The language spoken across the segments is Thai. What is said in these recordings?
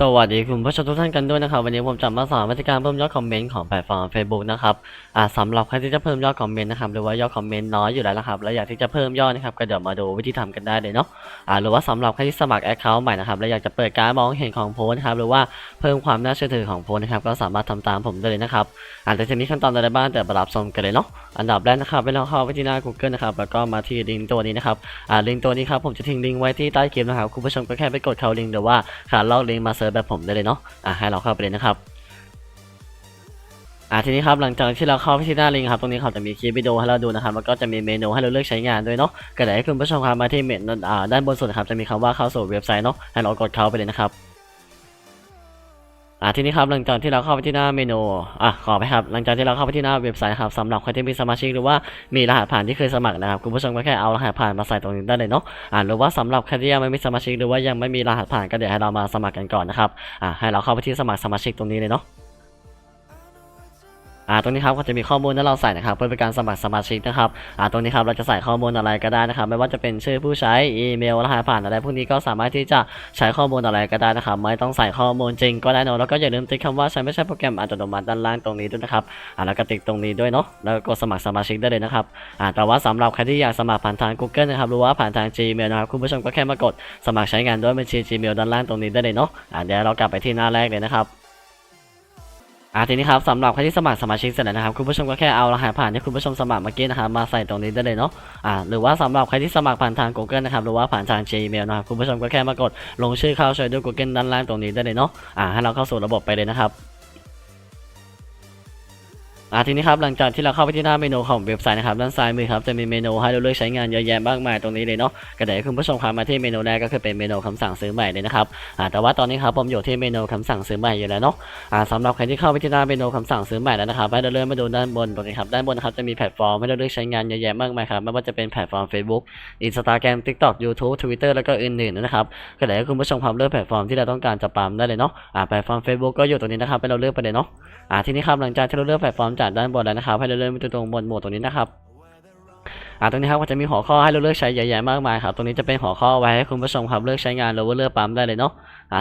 สวัสดีคุณผู้ชมทุกท่านกันด้วยนะครับ วันนี้ผมจะมาสอนวิธีการเพิ่มยอดคอมเมนต์ของแพลตฟอร์ม Facebook นะครับอ่าสำหรับใครที่จะเพิ่มยอดคอมเมนต์นะครับหรือว่ายอดคอมเมนต์น้อยอยู่แล้วนะครับแล้วอยากที่จะเพิ่มยอดนะครับก็เดี๋ยวมาดูวิธีทำกันได้เลยเนาะอ่าหรือว่าสำหรับใครที่สมัคร Account ใหม่นะครับแล้วอยากจะเปิดการมองเห็นของโพสต์นะครับหรือว่าเพิ่มความน่าเชื่อถือของโพสต์นะครับก็สามารถทำตามผมได้เลยนะครับอ่าแต่จะมีขั้นตอนอะไรบ้างแต่ประรับชมกันเลยเนาะอันดับแรกนะครับเวลาเข้าไปที่หน้า Google นะครับแล้วก็มาที่ลิงก์ตัวนี้นะครับอ่าลิงก์ตัวนี้ครับผมจะทิ้งลิงก์ไว้ที่ใต้คลิปนะครับคุณผู้ชมก็แค่ไปกดเข้าลิงก์หรือว่าขาลอกลิงก์มาเร์ชแบบผมได้เลยเนาะอะให้เราเข้าไปเลยนะครับอะทีนี้ครับหลังจากที่เราเข้าไปที่หน้าลิงก์ครับตรงนี้เขาจะมีคลิปวิดีโอให้เราดูนะครับแล้วก็จะมีเมนูให้เราเลือกใช้งานด้วยเนาะก็เดี๋ยวให้คุณผู้ชมครับมาที่เมนูอ่าด้านบนสุดครับจะมีคำว่าเข้าสู่เว็บไซต์เนาะให้เรากดเข้าไปเลยนะครับ อะทีนี้ครับหลังจากที่เราเข้าไปที่หน้าเมนูอะขอไปครับหลังจากที่เราเข้าไปที่หน้าเว็บไซต์ครับสำหรับใครที่มีสมาชิกหรือว่ามีรหัสผ่านที่เคยสมัครนะครับคุณผู้ชมก็แค่เอารหัสผ่านมาใส่ตรงนี้ได้เลยเนาะอ่าหรือว่าสำหรับใครที่ยังไม่มีสมาชิกหรือว่ายังไม่มีรหัสผ่านก็เดี๋ยวให้เรามาสมัครกันก่อนนะครับอ่าให้เราเข้าไปที่สมัครสมาชิกตรงนี้เลยเนาะ อ่าตรงนี้ครับก็จะมีข้อมูลที่เราใส่นะครับเพื่อเป็นการสมัครสมาชิกนะครับอ่าตรงนี้ครับเราจะใส่ข้อมูลอะไรก็ได้นะครับไม่ว่าจะเป็นชื่อผู้ใช้อีเมลรหัสผ่านอะไรพวกนี้ก็สามารถที่จะใช้ข้อมูลอะไรก็ได้นะครับไม่ต้องใส่ข้อมูลจริงก็ได้เนะแล้วก็อย่าลืมติ๊กคำว่าใช้ไม่ใช่โปรแกรมอัตโนมัติด้านล่างตรงนี้ด้วยนะครับอ่าแล้วก็ติ๊กตรงนี้ด้วยเนาะแล้วก็กดสมัครสมาชิกได้เลยนะครับอ่าแต่ว่าสำหรับใครที่อยากสมัครผ่านทาง Google นะครับหรือว่าผ่านทาง Gmail นะครับคุณผู้ชมก็แค่มากดสมัครใช้งานด้วยบัญชี Gmail ด้านล่างตรงนี้ได้เลยเนาะอ่าเดี๋ยวเรากลับไปที่หน้าแรกเลยนะครับ อ่าทีนี้ครับสำหรับใครที่สมัครสมาชิกเสร็จแล้วนะครับคุณผู้ชมก็แค่เอารหัสผ่านที่คุณผู้ชมสมัครเมื่อกี้นะครับมาใส่ตรงนี้ได้เลยเนาะอ่าหรือว่าสำหรับใครที่สมัครผ่านทาง Google นะครับหรือว่าผ่านทาง Gmail นะครับคุณผู้ชมก็แค่มากดลงชื่อเข้าใช้ด้วย Google ด้านล่างตรงนี้ได้เลยเนาะอ่าให้เราเข้าสู่ระบบไปเลยนะครับ อ่าทีนี้ครับหลังจากที่เราเข้าไปที่หน้าเมนูของเว็บไซต์นะครับด้านซ้ายมือครับจะมีเมนูให้เราเลือกใช้งานเยอะแยะมากมายตรงนี้เลยเนาะก็เดี๋ยวคุณผู้ชมครับมาที่เมนูแรกก็คือเป็นเมนูคำสั่งซื้อใหม่เลยนะครับอ่าแต่ว่าตอนนี้ครับผมอยู่ที่เมนูคำสั่งซื้อใหม่อยู่แล้วเนาะอ่าสำหรับใครที่เข้าไปที่หน้าเมนูคำสั่งซื้อใหม่แล้วนะครับให้เราเลื่อนมาดูด้านบนตรงนี้ครับด้านบนครับจะมีแพลตฟอร์มให้เราเลือกใช้งานเยอะแยะมากมายครับไม่ว่าจะเป็นแพลตฟอร์ม Facebook Instagram TikTok YouTube Twitter แล้วก็อื่นๆนะครับก็เดี๋ยวคุณผู้ชมครับเลือกแพลตฟอร์มที่เราต้องการจะปั๊มได้เลยเนาะอ่าแพลตฟอร์ม Facebook ก็อยู่ตรงนี้นะครับให้เราเลือกไปเลยเนาะอ่าทีนี้ครับหลังจากที่เราเลือกแพลตฟอร์มจากด้านบนแล้วนะครับให้เราเลื่อนไปตรงบนหมวดตรงนี้นะครับอ่าตรงนี้ครับก็จะมีหัวข้อให้เราเลือกใช้เยอะแยะมากมายครับตรงนี้จะเป็นหัวข้อไว้ให้คุณผู้ชมครับเลือกใช้งานหรือว่าเลือกปั๊มได้เลยเนาะ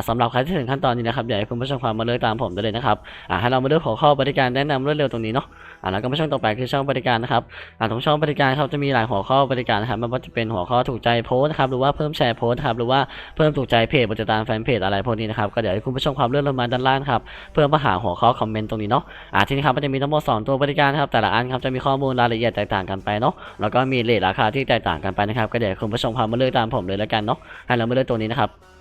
สำหรับใครที่ถึงขั้นตอนนี้นะครับอยากให้คุณผู้ชมความมาเลือกตามผมได้เลยนะครับให้เรามาเลือกหัวข้อบริการแนะนำรวดเร็วตรงนี้เนาะแล้วก็มาช่องต่อไปคือช่องบริการนะครับอ่าตรงช่องบริการครับจะมีหลายหัวข้อบริการนะครับไม่ว่าจะเป็นหัวข้อถูกใจโพสต์นะครับหรือว่าเพิ่มแชร์โพสต์ครับหรือว่าเพิ่มถูกใจเพจบริการแฟนเพจอะไรพวกนี้นะครับก็เดี๋ยวให้คุณผู้ชมความเลือกลงมาด้านล่างครับเพื่อมาหาหัวข้อคอมเมนต์ตรงนี้เนาะอ่าทีนี้ครับมันจะมีทั้งหมดสองตัวบริการครับแต่ละอันครับจะมีข้อมูลรายละเอียดแตกต่างกันไปเนาะแล้วก็มีเรทราคาที่แตกต่างกันไปนะครับก็เดี๋ยวคุณผู้ชมความมาเลือกตามผมเลยแล้วกันเนาะให้เรามาเลือกตัวนี้นะครับ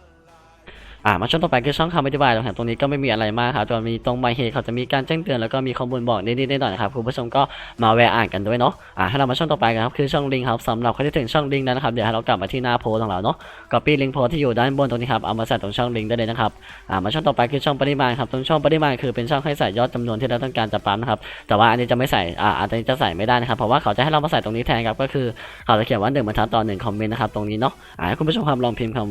อ่ามาช่องต่อไปคือช่องคำอธิบายตรงแถบตรงนี้ก็ไม่มีอะไรมากครับจะมีตรงไมเฮเขาจะมีการแจ้งเตือนแล้วก็มีข้อมูลบอกนิดๆหน่อยๆนะครับคุณผู้ชมก็มาแวะอ่านกันด้วยเนาะอ่าให้เรามาช่องต่อไปกันครับคือช่องลิงก์ครับสำหรับใครที่ถึงช่องลิงก์นั้นนะครับเดี๋ยวให้เรากลับมาที่หน้าโพสของเราเนาะ copy ลิงก์โพสที่อยู่ด้านบนตรงนี้ครับเอามาใส่ตรงช่องลิงก์ได้เลยนะครับอ่ามาช่องต่อไปคือช่องปริมาณครับตรงช่องปริมาณคือเป็นช่องให้ใส่ยอดจำนวนที่เราต้องการจะปั๊มนะครับแต่ว่าอันนี้จะไม่ใส่อ่าอันนี้จะใส่ไม่ได้นะครับเพราะว่าเขาจะให้เรามาใส่ตรงนี้แทนครับก็คือเขาจะเขียนว่าหนึ่งบรรทัดต่อหนึ่งคอมเมนต์นะครับตรงนี้เนาะอ่าคุณผู้ชมครับลองพิมพ์คำ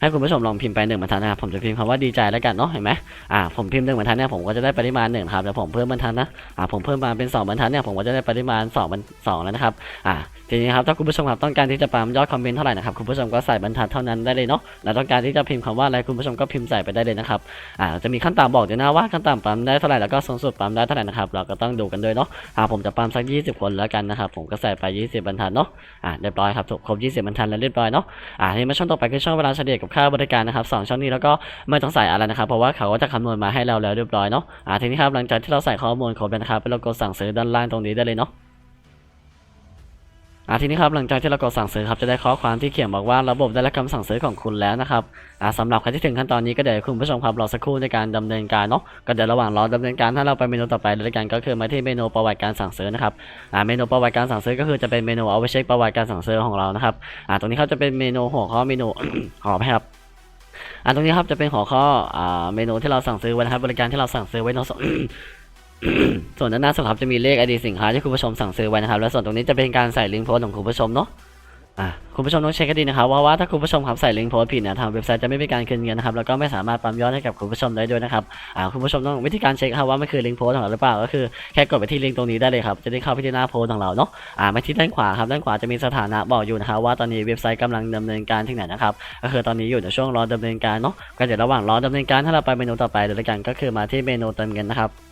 ให้คุณผู้ชมลองพิมพ์ไปหนึ่งบรรทัดนะครับผมจะพิมพ์คำว่าดีใจแล้วกันเนาะเห็นไหมอ่าผมพิมพ์หนึ่งบรรทัดเนี่ยผมก็จะได้ปริมาณหนึ่งครับแล้วผมเพิ่มบรรทัดนะอ่าผมเพิ่มมาเป็นสองบรรทัดเนี่ยผมก็จะได้ปริมาณสองบรรสองแล้วนะครับอ่าทีนี้ครับถ้าคุณผู้ชมครับต้องการที่จะปั๊มยอดคอมเมนต์เท่าไหร่นะครับคุณผู้ชมก็ใส่บรรทัดเท่านั้นได้เลยเนาะแล้วต้องการที่จะพิมพ์คำว่าอะไรคุณผู้ชมก็พิมพ์ใส่ไปได้เลยนะครับอ่าจะมีขั้นต่ำบอกด้วยนะว่าขั้นต่ำปั๊มได้เท่าไหร่แล้วก็สูงสุดปั๊มได้เท่าไหร่นะครับเราก็ต้องดูกันด้วยเนาะอ่าผมจะปั๊มสัก 20 คนแล้วกันนะครับผมก็ใส่ไป 20 บรรทัดเนาะอ่าเรียบร้อยครับครบ 20 บรรทัดแล้วเรียบร้อยเนาะอ่าทีนี้มาช่องต่อไปคือช่องเวลาเฉลี่ยกับค่าบริการนะครับสองช่องนี้แล้วก็ไม่ต้องใส่อะไรนะครับเพราะว่าเขาก็จะคำนวณมาให้เราแล้วเรียบร้อยเนาะอ่าทีนี้ครับหลังจากที่เราใส่ข้อมูลครบแล้วนะครับเรากดสั่งซื้อด้านล่างตรงนี้ได้เลยเนาะ อ่าทีนี้ครับหลังจากที่เรากดสั่งซื้อครับจะได้ข้อความที่เขียนบอกว่าระบบได้รับคำสั่งซื้อของคุณแล้วนะครับอ่าสำหรับใครที่ถึงขั้นตอนนี้ก็เดี๋ยวคุณผู้ชมครับรอสักครู่ในการดำเนินการเนาะก็เดี๋ยวระหว่างรอดำเนินการถ้าเราไปเมนูต่อไปเลยกันก็คือมาที่เมนูประวัติการสั่งซื้อนะครับอ่าเมนูประวัติการสั่งซื้อก็คือจะเป็นเมนูเอาไว้เช็คประวัติการสั่งซื้อของเรานะครับอ่าตรงนี้ครับจะเป็นเมนูหัวข้อเมนูขออภัยครับอ่าตรงนี้ครับจะเป็นหัวข้ออ่าเมนูที่เราสั่งซื้อไว้นะครับบริการที่เราสั่งซื้อไว้เนอะ ส่วนด้านหน้าสุดครับจะมีเลข ID สินค้าที่คุณผู้ชมสั่งซื้อไว้นะครับ และส่วนตรงนี้จะเป็นการใส่ลิงก์โพสของคุณผู้ชมเนาะอะคุณผู้ชมต้องเช็คกันดีนะครับว่าว่าถ้าคุณผู้ชมครับใส่ลิงก์โพสผิดนี่ยทางเว็บไซต์จะไม่มีการคืนเงินนะครับแล้วก็ไม่สามารถปั๊มยอดให้กับคุณผู้ชมได้ด้วยนะครับอ่าคุณผู้ชมต้องวิธีการเช็คครับว่ามันคือลิงก์โพสของเราหรือเปล่าก็คือแค่กดไปที่ลิงก์ตรงนี้ได้เลยครับจะได้เข้าไปที่หน้าโพสของเราเนาะอ่ามาที่ด้านขวาครับด้านขวาจะมีสถานะบอกอยู่นะครับว่าตอนนี้เว็บไซต์กำลังดำเนินการที่ไหนนะครับก็คือตอนนี้อยู่ในช่วงรอดำเนินการเนาะก็เดี๋ยวระหว่างรอดำเนินการถ้าเราไปเมนูต่อไปเดี๋ยวกันก็คือมาที่เมนูเติมเงินนะครับ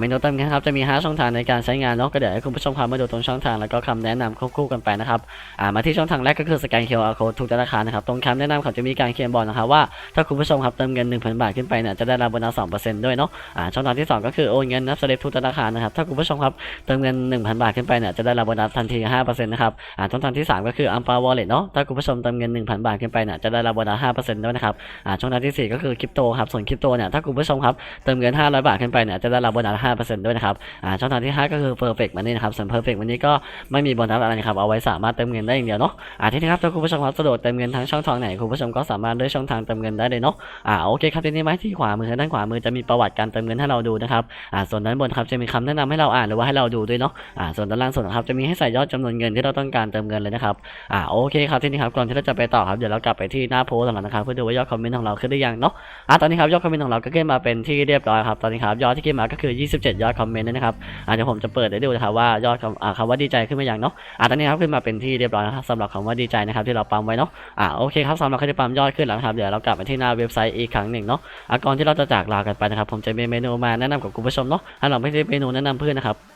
เมนูเติมเงินครับจะมี 5 ช่องทางในการใช้งานเนาะก็เดี๋ยวให้คุณผู้ชมครับมาดูตรงช่องทางแล้วก็คำแนะนำควบคู่กันไปนะครับอ่ามาที่ช่องทางแรกก็คือสแกน QR code ทุกธนาคารนะครับตรงคำแนะนำเขาจะมีการเขียนบอกนะครับว่าถ้าคุณผู้ชมครับเติมเงิน 1,000 บาทขึ้นไปเนี่ยจะได้รับโบนัส2%ด้วยเนาะอ่าช่องทางที่ 2 ก็คือโอนเงินนับสลิปทุกธนาคารนะครับถ้าคุณผู้ชมครับเติมเงิน 1,000 บาทขึ้นไปเนี่ยจะได้รับโบนัสทันที5%นะครับอ่าช่องทางที่ 3 ก็คืออัมปาวอลเล็ตเนาะถ้าคุณผู้ชมเติมเงิน 1,000 บาทขึ้นไปเนี่ยจะได้รับโบนัส5%ด้วยนะครับอ่าช่องทางที่ 4 ก็คือคริปโตครับส่วนคริปโตเนี่ยถ้าคุณผู้ชมครับเติมเงิน 500 บาทขึ้นไปเนี่ยจะได้รับโบนัส5%ด้วยนะครับอ่าช่องทางที่ 5 ก็คือ perfect money นะครับส่วน perfect money ก็ไม่มีโบนัสอะไรนะครับเอาไว้สามารถเติมเงินได้อย่างเดียวเนาะอ่าทีนี้ครับถ้าคุณผู้ชมครับสะดวกเติมเงินทั้งช่องทางไหนคุณผู้ชมก็สามารถเลือกช่องทางเติมเงินได้เลยเนาะอ่าโอเคครับทีนี้ไม้ที่ขวามือด้านขวามือจะมีประวัติการเติมเงินให้เราดูนะครับอ่าส่วนด้านบนครับจะมีคำแนะนำให้เราอ่านหรือว่าให้เราดูด้วยเนาะอ่าส่วนด้านล่างสุดนครับจะมีให้ใส่ยอดจำนวนเงินที่เราต้องการเติมเงินเลยนะครับอ่าโอเคครับทีนี้ครับก่อนที่เราจะไปต่อครับเดี๋ยวเรากลับไปที่หน้าโพสต์ของเรานะครับเพื่อดูว่ายอดคอมเมนต์ของเราขึ้นหรือยังเนาะอ่าตอนนี้ครับยอดคอมเมนต์ของเราก็ขึ้นมาเป็นที่เรียบร้อยครับตอนนี้ครับยอดที่ขึ้นมาก็คือ27 ยอดคอมเมนต์นะครับอาเดี๋ยวผมจะเปิดได้ดูนะครับว่ายอดคำคำว่าดีใจขึ้นมาอย่างเนาะอะตอนนี้ครับขึ้นมาเป็นที่เรียบร้อยนะครับสำหรับคำว่าดีใจนะครับที่เราปั๊มไว้เนาะอะโอเคครับสำหรับใครที่ปั๊มยอดขึ้นแล้วนะครับเดี๋ยวเรากลับไปที่หน้าเว็บไซต์อีกครั้งหนึ่งเนาะอะก่อนที่เราจะจากลากันไปนะครับผมจะมีเมนูมาแนะนำกับคุณผู้ชมเนาะถ้าเราไม่ได้เมนูแนะนำเพื่อนนะครับ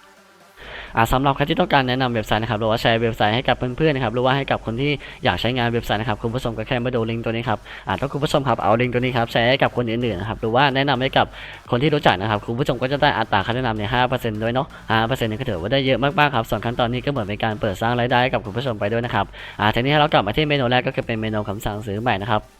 สำหรับใครที่ต้องการแนะนำเว็บไซต์นะครับหรือว่าแชร์เว็บไซต์ให้กับเพื่อนๆนะครับหรือว่าให้กับคนที่อยากใช้งานเว็บไซต์นะครับคุณผู้ชมก็แค่มาดูลิงก์ตัวนี้ครับอ่าถ้าคุณผู้ชมครับเอาลิงก์ตัวนี้ครับแชร์ให้กับคนอื่นๆนะครับหรือว่าแนะนำให้กับคนที่รู้จักนะครับคุณผู้ชมก็จะได้อัตราค่าแนะนำเนี่ยห้าเปอร์เซ็นต์ด้วยเนาะห้าเปอร์เซ็นต์นี่ก็ถือว่าได้เยอะมากๆครับส่วนขั้นตอนนี้ก็เหมือนเป็นการเปิดสร้างรายได้ให้กับคุณผู้ชมไปด้วยนะครับอ่าทีนี้เรากลับมาที่เมนูแรกก็คือเป็นเมนูคำสั่งซื้อใหม่นะครับ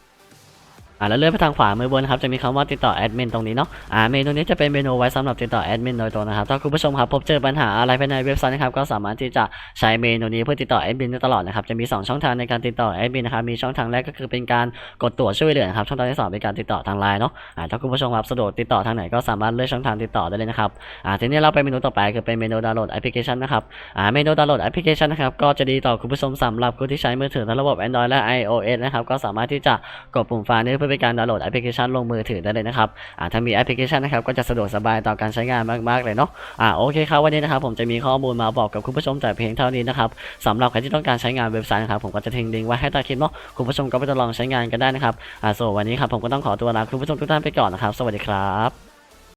อ่าแล้วเลื่อนไปทางขวามือบนครับจะมีคำว่าติดต่อแอดมินตรงนี้เนาะอ่าเมนูนี้จะเป็นเมนูไว้สำหรับติดต่อแอดมินโดยตรงนะครับถ้าคุณผู้ชมครับพบเจอปัญหาอะไรภายในเว็บไซต์นะครับก็สามารถที่จะใช้เมนูนี้เพื่อติดต่อแอดมินได้ตลอดนะครับจะมี 2 ช่องทางในการติดต่อแอดมินนะครับมีช่องทางแรกก็คือเป็นการกดตรวช่วยเหลือนะครับช่องทางที่สองเป็นการติดต่อทางไลน์เนาะอ่าถ้าคุณผู้ชมครับสะดวกติดต่อทางไหนก็สามารถเลือกช่องทางติดต่อได้เลยนะครับอ่าทีนี้เราไปเมนูต่อไปคือเป็นเมนูดาวน์โหลดแอปพลิเคชันนะครับอ่าเมนูดาวน์โหลดแอปพลิเคชันนะครับก็จะดีต่อคุณผู้ชมสำหรับผู้ที่ใช้มือถือทั้งระบบ Android และ iOS นะครับก็สามารถที่จะกดปุ่มฟ้านี้เพื่อเป็นการดาวน์โหลดแอปพลิเคชันลงมือถือได้เลยนะครับอ่าถ้ามีแอปพลิเคชันนะครับก็จะสะดวกสบายต่อการใช้งานมากๆเลยเนาะอ่าโอเคครับวันนี้นะครับผมจะมีข้อมูลมาบอกกับคุณผู้ชมแต่เพียงเท่านี้นะครับสำหรับใครที่ต้องการใช้งานเว็บไซต์นะครับผมก็จะทิ้งลิงก์ไว้ให้ใต้คลิปเนาะคุณผู้ชมก็ไปทดลองใช้งานกันได้นะครับอ่าส่วนวันนี้ครับผมก็ต้องขอตัวลาคุณผู้ชมทุกท่านไปก่อนนะครับ สวัสดีครับ